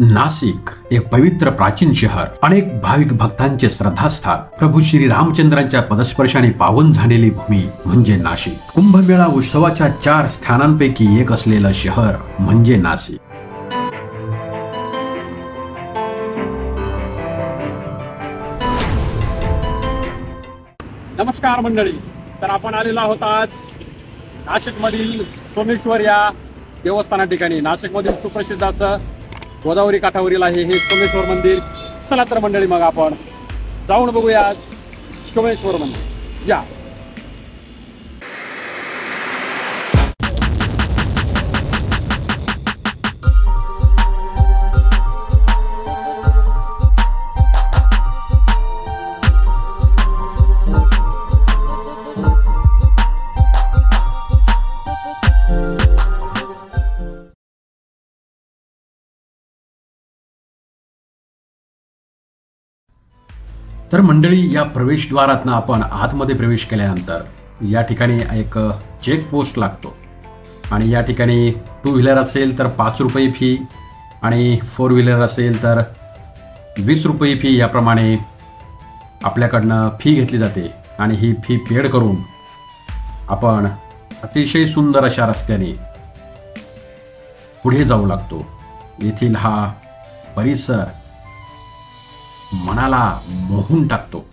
नाशिक एक पवित्र प्राचीन शहर अनेक भाविक भक्तांचे श्रद्धास्थान. प्रभू श्री रामचंद्रांच्या पदस्पर्शाने पावन झालेली भूमी म्हणजे नाशिक. कुंभमेळा उत्सवाच्या चार स्थानांपैकी एक असलेलं शहर म्हणजे नाशिक नमस्कार मंडळी. तर आपण आलेलो आहोत आज नाशिकमधील सोमेश्वर या देवस्थाना ठिकाणी नाशिकमधील सुप्रसिद्ध असं गोदावरी काठावरील आहे हे सोमेश्वर मंदिर. चला तर मंडळी मग आपण जाऊन बघूया सोमेश्वर मंदिर. या. तर मंडळी या प्रवेशद्वारातनं आपण आतमध्ये प्रवेश केल्यानंतर या ठिकाणी एक चेक पोस्ट लागतो. आणि या ठिकाणी टू व्हीलर असेल तर पाच रुपये फी आणि फोर व्हीलर असेल तर वीस रुपये फी याप्रमाणे आपल्याकडनं फी घेतली जाते. आणि ही फी पेड करून आपण अतिशय सुंदर अशा रस्त्याने पुढे जाऊ लागतो. येथील हा परिसर मनाला मोहून टाकतो.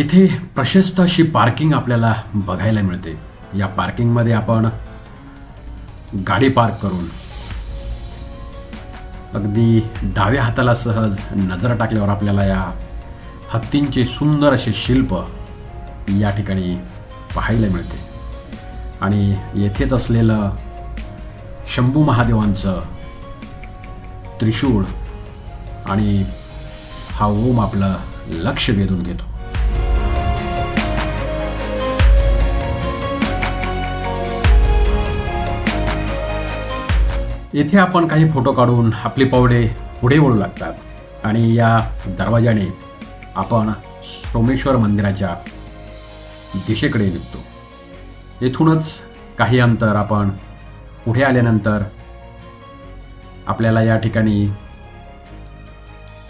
इथे प्रशस्त अशी पार्किंग आपल्याला बघायला मिळते. या पार्किंगमध्ये आपण गाडी पार्क करून अगदी डाव्या हाताला सहज नजर टाकल्यावर आपल्याला या हत्तींचे सुंदर असे शिल्प या ठिकाणी पाहायला मिळते. आणि येथेच असलेलं शंभू महादेवांचं त्रिशूळ आणि हा ओम आपलं लक्ष वेधून घेतो. येथे आपण काही फोटो काढून आपली पावले पुढे वळू लागतात. आणि या दरवाजाने आपण सोमेश्वर मंदिराच्या दिशेकडे निघतो. येथूनच काही अंतर आपण पुढे आल्यानंतर आपल्याला या ठिकाणी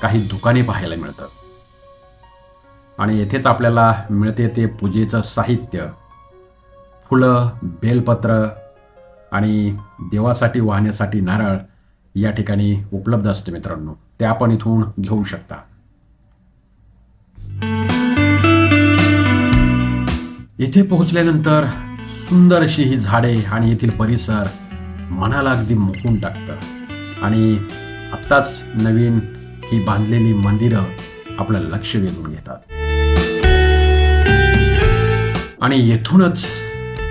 काही दुकाने पाहायला मिळतात. आणि येथेच आपल्याला मिळते ते पूजेचं साहित्य. फुलं बेलपत्र आणि देवासाठी वाहण्यासाठी नारळ या ठिकाणी उपलब्ध असते मित्रांनो. ते आपण इथून घेऊ शकता. इथे पोहोचल्यानंतर सुंदर अशी ही झाडे आणि येथील परिसर मनाला अगदी मोकून टाकतं. आणि आत्ताच नवीन ही बांधलेली मंदिरं आपलं लक्ष वेधून घेतात. आणि येथूनच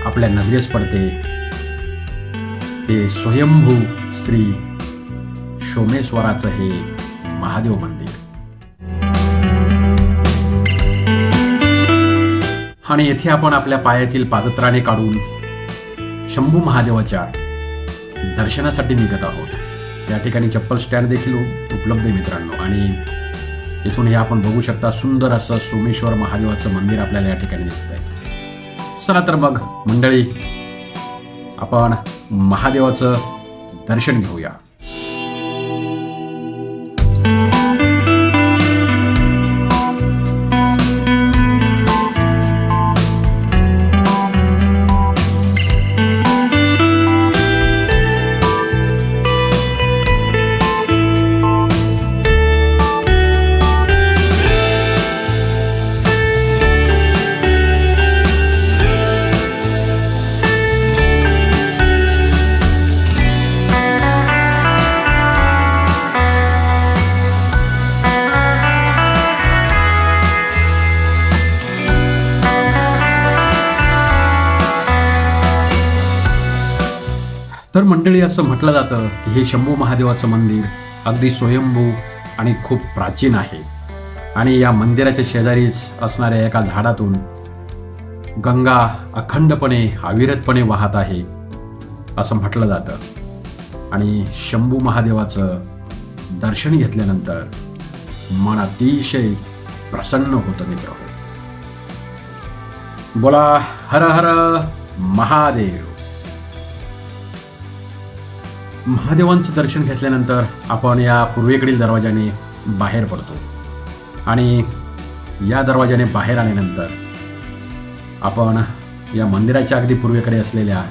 आपल्या नजरेस पडते ते स्वयंभू श्री सोमेश्वराचं हे महादेव मंदिर. आणि येथे आपण आपल्या पायातील पादत्राणे काढून शंभू महादेवाच्या दर्शनासाठी निघत आहोत. या ठिकाणी चप्पल स्टँड देखील उपलब्ध आहे मित्रांनो. आणि इथून हे आपण बघू शकता सुंदर असं सोमेश्वर महादेवाचं मंदिर आपल्याला या ठिकाणी दिसत आहे चला तर मग मंडळी आपण महादेवाचं दर्शन घेऊया. मंडळी असं म्हटलं जातं की हे शंभू महादेवाचं मंदिर अगदी स्वयंभू आणि खूप प्राचीन आहे. आणि या मंदिराच्या शेजारीच असणाऱ्या एका झाडातून गंगा अखंडपणे अविरतपणे वाहत आहे असं म्हटलं जातं. आणि शंभू महादेवाचं दर्शन घेतल्यानंतर मन अतिशय प्रसन्न होतं मित्र हो. बोला हर हर महादेव. महादेवांचं दर्शन घेतल्यानंतर आपण या पूर्वेकडील दरवाजाने बाहेर पडतो. आणि या दरवाजाने बाहेर आल्यानंतर आपण या मंदिराच्या अगदी पूर्वेकडे असलेल्या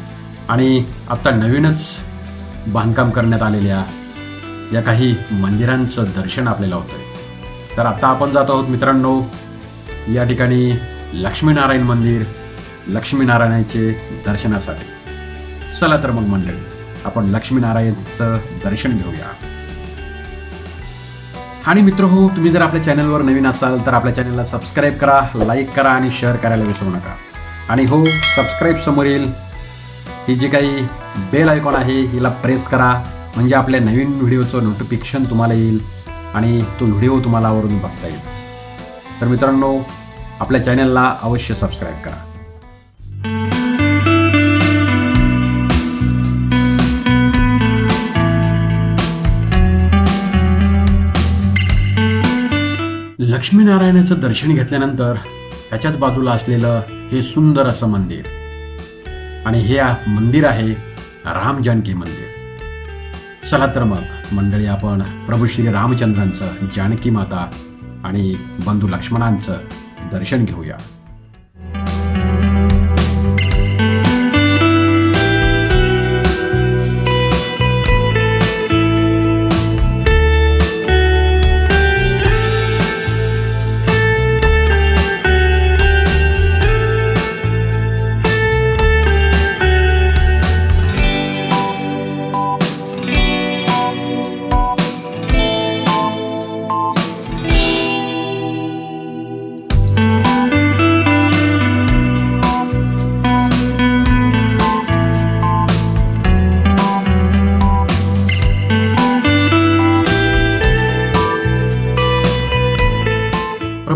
आणि आत्ता नवीनच बांधकाम करण्यात आलेल्या या काही मंदिरांचं दर्शन आपल्याला होतं आहे तर आता आपण जात आहोत मित्रांनो या ठिकाणी लक्ष्मीनारायण मंदिर लक्ष्मीनारायणाचे दर्शनासाठी. चला तर मग मंडळी. आपण लक्ष्मीनारायणचं दर्शन घेऊया. आणि मित्र हो तुम्ही जर आपल्या चॅनलवर नवीन असाल तर आपल्या चॅनलला सबस्क्राईब करा लाईक करा आणि शेअर करायला विसरू नका. आणि हो सबस्क्राईब समोरील ही जी काही बेल आयकॉन आहे हिला प्रेस करा म्हणजे आपल्या नवीन व्हिडिओचं नोटिफिकेशन तुम्हाला येईल आणि तो व्हिडिओ तुम्हाला आवरून बघता येईल. तर मित्रांनो आपल्या चॅनलला अवश्य सबस्क्राईब करा. लक्ष्मीनारायणाचं दर्शन घेतल्यानंतर त्याच्याच बाजूला असलेलं हे सुंदर असं मंदिर आणि हे मंदिर आहे राम जानकी मंदिर. चला तर मग मंडळी आपण प्रभू श्री रामचंद्रांचं जानकी माता आणि बंधू लक्ष्मणांचं दर्शन घेऊया.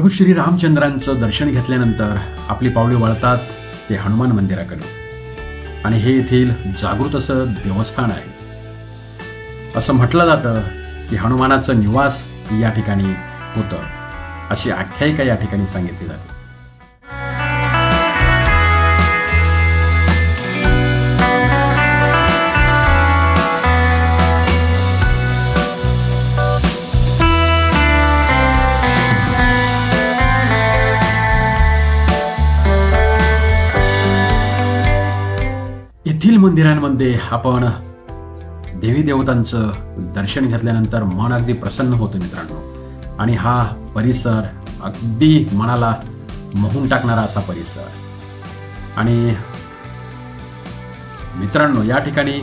प्रभू श्री रामचंद्रांचं दर्शन घेतल्यानंतर आपली पावले वळतात ते हनुमान मंदिराकडे आणि हे येथील जागृत असं देवस्थान आहे. असं म्हटलं जातं की हनुमानाचं निवास या ठिकाणी होतं. अशी आख्यायिका या ठिकाणी सांगितली जाते. मंदिरांमध्ये आपण देवी देवतांचं दर्शन घेतल्यानंतर मन अगदी प्रसन्न होतं मित्रांनो. आणि हा परिसर अगदी मनाला मोहून टाकणारा असा परिसर. आणि मित्रांनो या ठिकाणी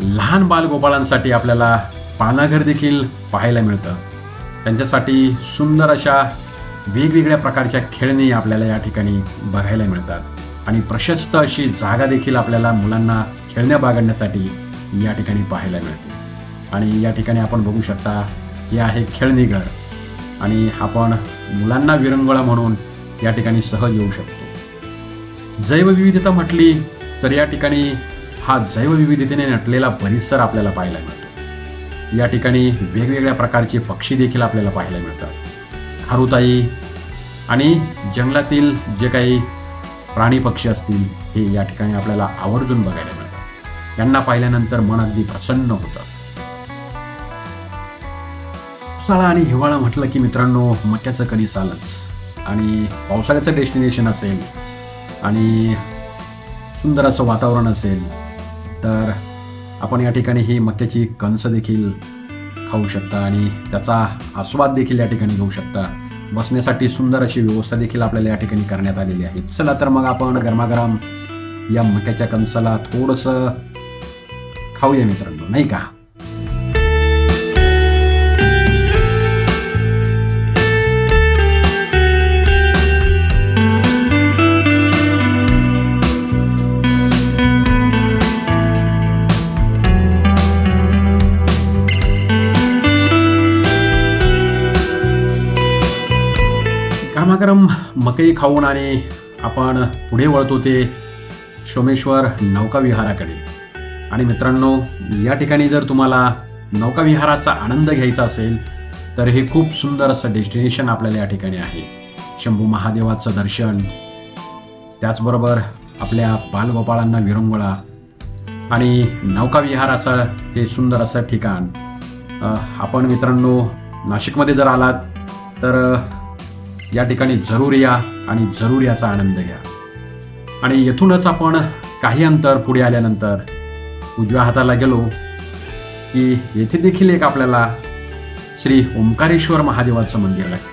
लहान बालगोपाळांसाठी आपल्याला पानाघर देखील पाहायला मिळतं. त्यांच्यासाठी सुंदर अशा वेगवेगळ्या प्रकारच्या खेळणी आपल्याला या ठिकाणी बघायला मिळतात. आणि प्रशस्त अशी जागा देखील आपल्याला मुलांना खेळण्या बागडण्यासाठी या ठिकाणी पाहायला मिळते. आणि या ठिकाणी आपण बघू शकता हे आहे खेळणी घर. आणि आपण मुलांना विरंगुळा म्हणून या ठिकाणी सहज येऊ शकतो. जैवविविधता म्हटली तर या ठिकाणी हा जैवविविधतेने नटलेला परिसर आपल्याला पाहायला मिळतो. या ठिकाणी वेगवेगळ्या प्रकारचे पक्षी देखील आपल्याला पाहायला मिळतात. खारुताई आणि जंगलातील जे काही प्राणी पक्षी असतील हे या ठिकाणी आपल्याला आवर्जून बघायला मिळतात यांना पाहिल्यानंतर मन अगदी प्रसन्न होतं. पावसाळा आणि हिवाळा म्हटलं की मित्रांनो मक्याचं कणीस आलंच आणि पावसाळ्याचं डेस्टिनेशन असेल आणि सुंदर असं वातावरण असेल तर आपण या ठिकाणी ही मक्याची कणसं देखील खाऊ शकता आणि त्याचा आस्वाद देखील या ठिकाणी घेऊ शकता. बसण्यासाठी सुंदर अशी व्यवस्था देखील आपल्याला या ठिकाणी करण्यात आलेली आहे. चला तर मग आपण गरमागरम या मक्याच्या कणसाला थोडंसं खाऊया मित्रांनो नाही का? मकई खाऊन आणि आपण पुढे वळतो ते सोमेश्वर नौकाविहाराकडे. आणि मित्रांनो या ठिकाणी जर तुम्हाला नौकाविहाराचा आनंद घ्यायचा असेल तर हे खूप सुंदर असं डेस्टिनेशन आपल्याला या ठिकाणी आहे. शंभू महादेवाचं दर्शन त्याचबरोबर आपल्या बालगोपाळांना विरंगुळा आणि नौकाविहाराचं हे सुंदर असं ठिकाण. आपण मित्रांनो नाशिकमध्ये जर आलात तर या ठिकाणी जरूर या आणि जरूर याचा आनंद घ्या. आणि येथूनच आपण काही अंतर पुढे आल्यानंतर उजव्या हाताला गेलो की येथे देखील एक आपल्याला श्री ओंकारेश्वर महादेवाचं मंदिर लागतं.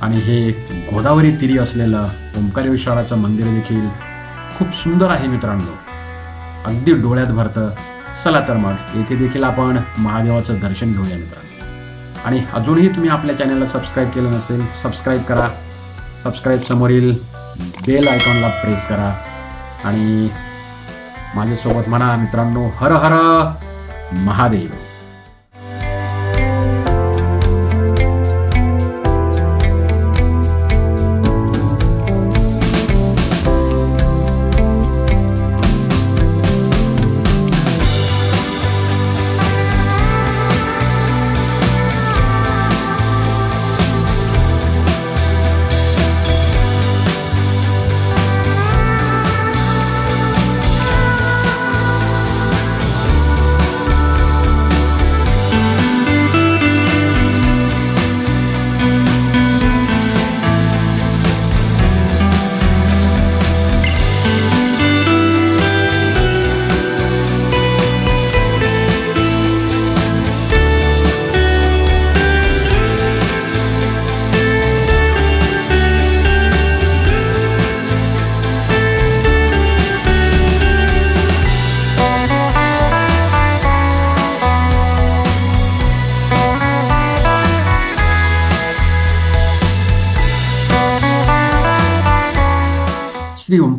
आणि हे गोदावरी तिरी असलेलं ओंकारेश्वराचं मंदिर देखील खूप सुंदर आहे मित्रांनो. अगदी डोळ्यात भरतं. चला तर मग येथे देखील आपण महादेवाचं दर्शन घेऊया मित्रांनो. आणि अजूनही तुम्ही आपल्या चॅनलला सबस्क्राईब केलं नसेल सबस्क्राईब करा. सबस्क्राईब समोरील बेल आयकॉनला प्रेस करा. आणि माझ्यासोबत म्हणा मित्रांनो हर हर महादेव.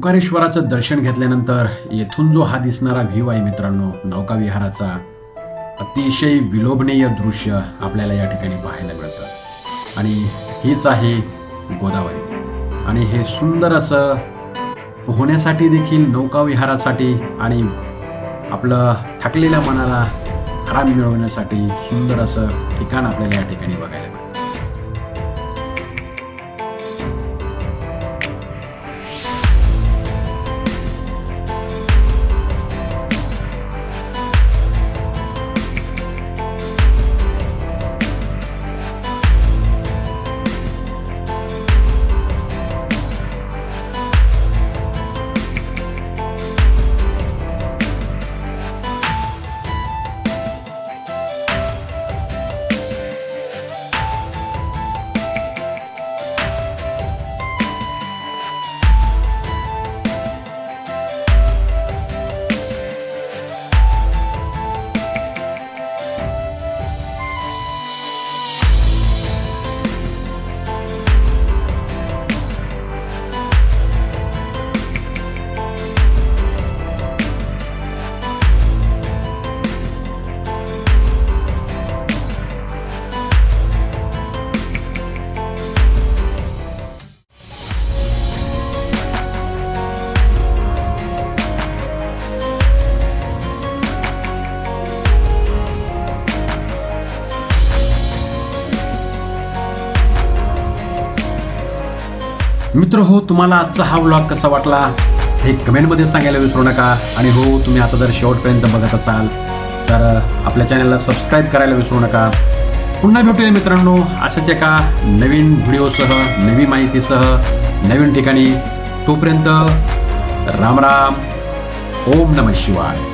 ओंकारेश्वराचं दर्शन घेतल्यानंतर येथून जो हा दिसणारा व्ह्यू आहे मित्रांनो नौकाविहाराचा अतिशय विलोभनीय दृश्य आपल्याला या ठिकाणी पाहायला मिळतं. आणि हीच आहे गोदावरी. आणि हे सुंदर असं पोहण्यासाठी देखील नौकाविहारासाठी आणि आपलं थकलेल्या मनाला आराम मिळवण्यासाठी सुंदर असं ठिकाण आपल्याला या ठिकाणी बघायला मिळतं. मित्र हो तुम्हाला आजचा हा व्लॉग कसा वाटला? हे कमेंटमध्ये सांगायला विसरू नका. आणि हो तुम्ही आता जर शेवटपर्यंत बघत असाल तर आपल्या चॅनलला सबस्क्राईब करायला विसरू नका. पुन्हा भेटूया मित्रांनो. अशाच एका नवीन व्हिडिओसह नवी माहितीसह नवीन ठिकाणी. तोपर्यंत राम राम. ओम नमः शिवाय.